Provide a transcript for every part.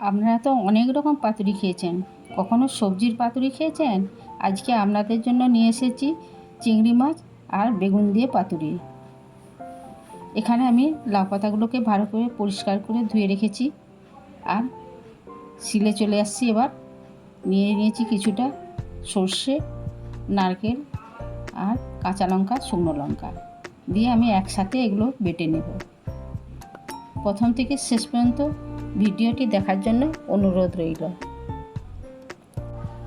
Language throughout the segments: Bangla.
আপনারা তো অনেক রকম পাতুরি খেয়েছেন। কখনো সবজির পাতুরি খেয়েছেন? আজকে আপনাদের জন্য নিয়ে এসেছি চিংড়ি মাছ আর বেগুন দিয়ে পাতুরি। এখানে আমি লাউ পাতাগুলোকে ভালো করে পরিষ্কার করে ধুয়ে রেখেছি। আর শিলে চলে আসছি এবার। নিয়ে নিয়েছি কিছুটা সর্ষে, নারকেল আর কাঁচা লঙ্কা, শুকনো লঙ্কা। দিয়ে আমি একসাথে এগুলো বেটে নেব। প্রথম থেকে শেষ পর্যন্ত ভিডিওটি দেখার জন্য অনুরোধ রইল।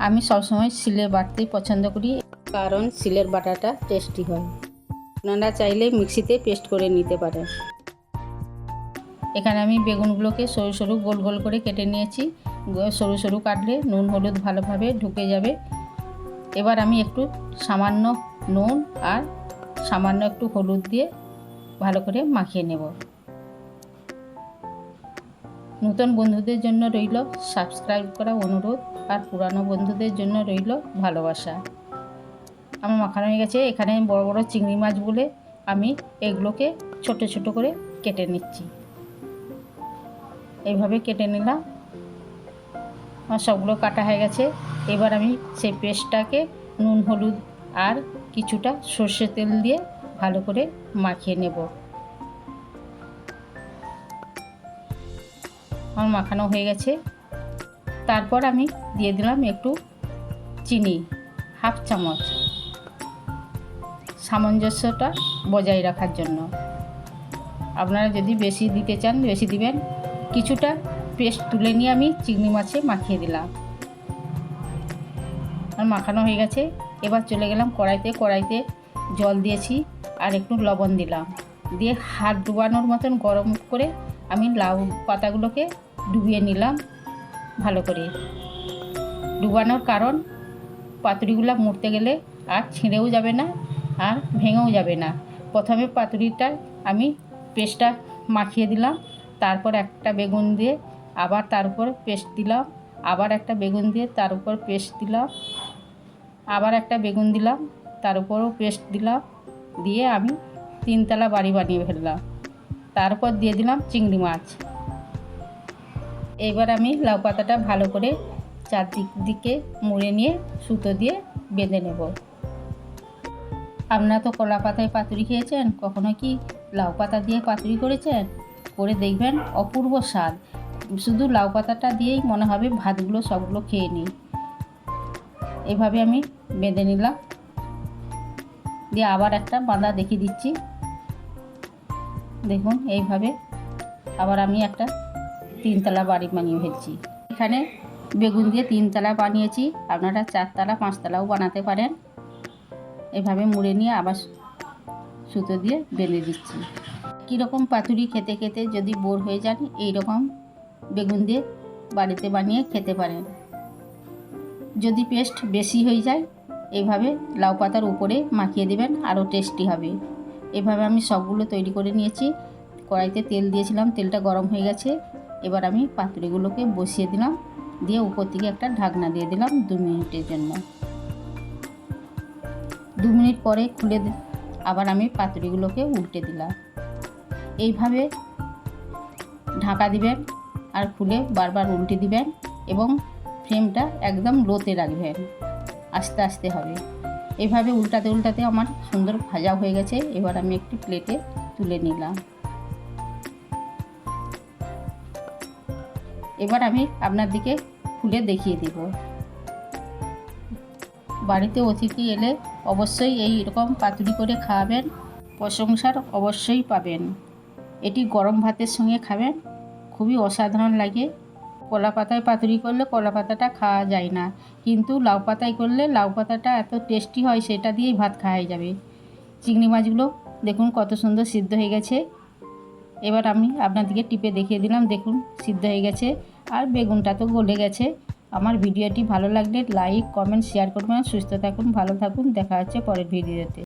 আমি সবসময় সিলের বাটতেই পছন্দ করি, কারণ শিলের বাটাটা টেস্টি হয়। আপনারা চাইলে মিক্সিতে পেস্ট করে নিতে পারেন। এখানে আমি বেগুনগুলোকে সরু সরু গোল গোল করে কেটে নিয়েছি। সরু সরু কাটলে নুন হলুদ ভালোভাবে ঢুকে যাবে। এবার আমি একটু সামান্য নুন আর সামান্য একটু হলুদ দিয়ে ভালো করে মাখিয়ে নেব। নতুন বন্ধুদের জন্য রইল সাবস্ক্রাইব করা অনুরোধ আর পুরানো বন্ধুদের জন্য রইল ভালোবাসা। আমার মাখানো হয়ে গেছে, এখানে বড় বড় চিংড়ি মাছ বলে আমি এগুলোকে ছোট ছোট করে কেটে নিচ্ছি। এইভাবে কেটে নিলাম। আমার সবগুলো কাটা হয়ে গেছে। এবার আমি সেই পেস্টটাকে নুন, হলুদ আর কিছুটা সর্ষে তেল দিয়ে ভালো করে মাখিয়ে নেব। আমার মাখানো হয়ে গেছে। তারপর আমি দিয়ে দিলাম একটু চিনি, হাফ চামচ। সামঞ্জস্যটা বজায় রাখার জন্য। আপনারা যদি বেশি দিতে চান, বেশি দিবেন। কিছুটা পেস্ট তুলে নিয়ে আমি চিংড়ি মাছে মাখিয়ে দিলাম। আর মাখানো হয়ে গেছে। এবার চলে গেলাম কড়াইতে। কড়াইতে জল দিয়েছি আর একটু লবণ দিলাম। দিয়ে হাত ডুবানোর মতন গরম করে আমি লাউ পাতাগুলোকে ডুবিয়ে নিলাম ভালো করে। ডুবানোর কারণ পাতুরিগুলো মুড়তে গেলে আর ছিঁড়েও যাবে না আর ভেঙেও যাবে না। প্রথমে পাতুরিটা আমি পেস্টটা মাখিয়ে দিলাম, তারপর একটা বেগুন দিয়ে আবার তার উপর পেস্ট দিলাম, আবার একটা বেগুন দিয়ে তার উপর পেস্ট দিলাম, আবার একটা বেগুন দিলাম, তার উপরও পেস্ট দিলাম, দিয়ে আমি তিনতলা বাড়ি বানিয়ে ফেললাম। তারপর দিয়ে দিলাম চিংড়ি মাছ। এবার আমি লাউ পাতাটা ভালো করে চারদিক দিকে মুড়ে নিয়ে সুতো দিয়ে বেঁধে নেব। আপনারা তো কলা পাতায় পাতুরি খেয়েছেন, কখনো কি লাউ পাতা দিয়ে পাতুরি করেছেন? করে দেখবেন অপূর্ব স্বাদ। শুধু লাউ পাতাটা দিয়েই মনে হবে ভাতগুলো সবগুলো খেয়ে নিই। এভাবে আমি বেঁধে নিলাম। দিয়ে আবার একটা বাঁধা দেখিয়ে দিচ্ছি। দেখুন, এইভাবে আবার আমি একটা তিনতলা বাড়ি বানিয়ে ফেলছি। এখানে বেগুন দিয়ে তিনতলা বানিয়েছি, আপনারা চারতলা, পাঁচতলাও বানাতে পারেন। এভাবে মুড়ে নিয়ে আবার সুতো দিয়ে বেঁধে দিচ্ছি। কীরকম পাতুরি খেতে খেতে যদি বোর হয়ে যান এই রকম বেগুন দিয়ে বাড়িতে বানিয়ে খেতে পারেন। যদি পেস্ট বেশি হয়ে যায় এইভাবে লাউ পাতার উপরে মাখিয়ে দেবেন, আরও টেস্টি হবে। এভাবে আমি সবগুলো তৈরি করে নিয়েছি। কড়াইতে তেল দিয়েছিলাম, তেলটা গরম হয়ে গেছে। এবার আমি পাতুরিগুলোকে বসিয়ে দিলাম। দিয়ে উপর থেকে একটা ঢাকনা দিয়ে দিলাম দু মিনিটের জন্য। দু মিনিট পরে খুলে আবার আমি পাতুরিগুলোকে উল্টে দিলাম। এইভাবে ঢাকা দিবেন আর খুলে বারবার উল্টে দিবেন এবং ফ্লেমটা একদম লোতে রাখবেন। আস্তে আস্তে হবে। এভাবে উল্টাতে উল্টাতে আমার সুন্দর ভাজা হয়ে গেছে। এবার আমি একটি প্লেটে তুলে নিলাম। এবার আমি আপনার দিকে খুলে দেখিয়ে দেব। বাড়িতে অতিথি এলে অবশ্যই এই রকম পাতুরি করে খাওয়াবেন। প্রশংসার অবশ্যই পাবেন। এটি গরম ভাতের সঙ্গে খাবেন। খুবই অসাধারণ লাগে। কলা পাতায় পাতুরি করলে কলা পাতাটা খাওয়া যায় না। কিন্তু লাউ পাতায় করলে লাউ পাতাটা এত টেস্টি হয়, সেটা দিয়েই ভাত খাওয়াই যাবে। চিংড়ি মাছগুলো দেখুন কত সুন্দর সিদ্ধ হয়ে গেছে। এবার আমি আপনাদেরকে টিপে দেখিয়ে দিলাম, দেখুন সিদ্ধ হয়ে গেছে আর বেগুনটা তো গলে গেছে। আমার ভিডিওটি ভালো লাগলে লাইক, কমেন্ট, শেয়ার করবেন। সুস্থ থাকুন, ভালো থাকুন। দেখা হচ্ছে পরের ভিডিওতে।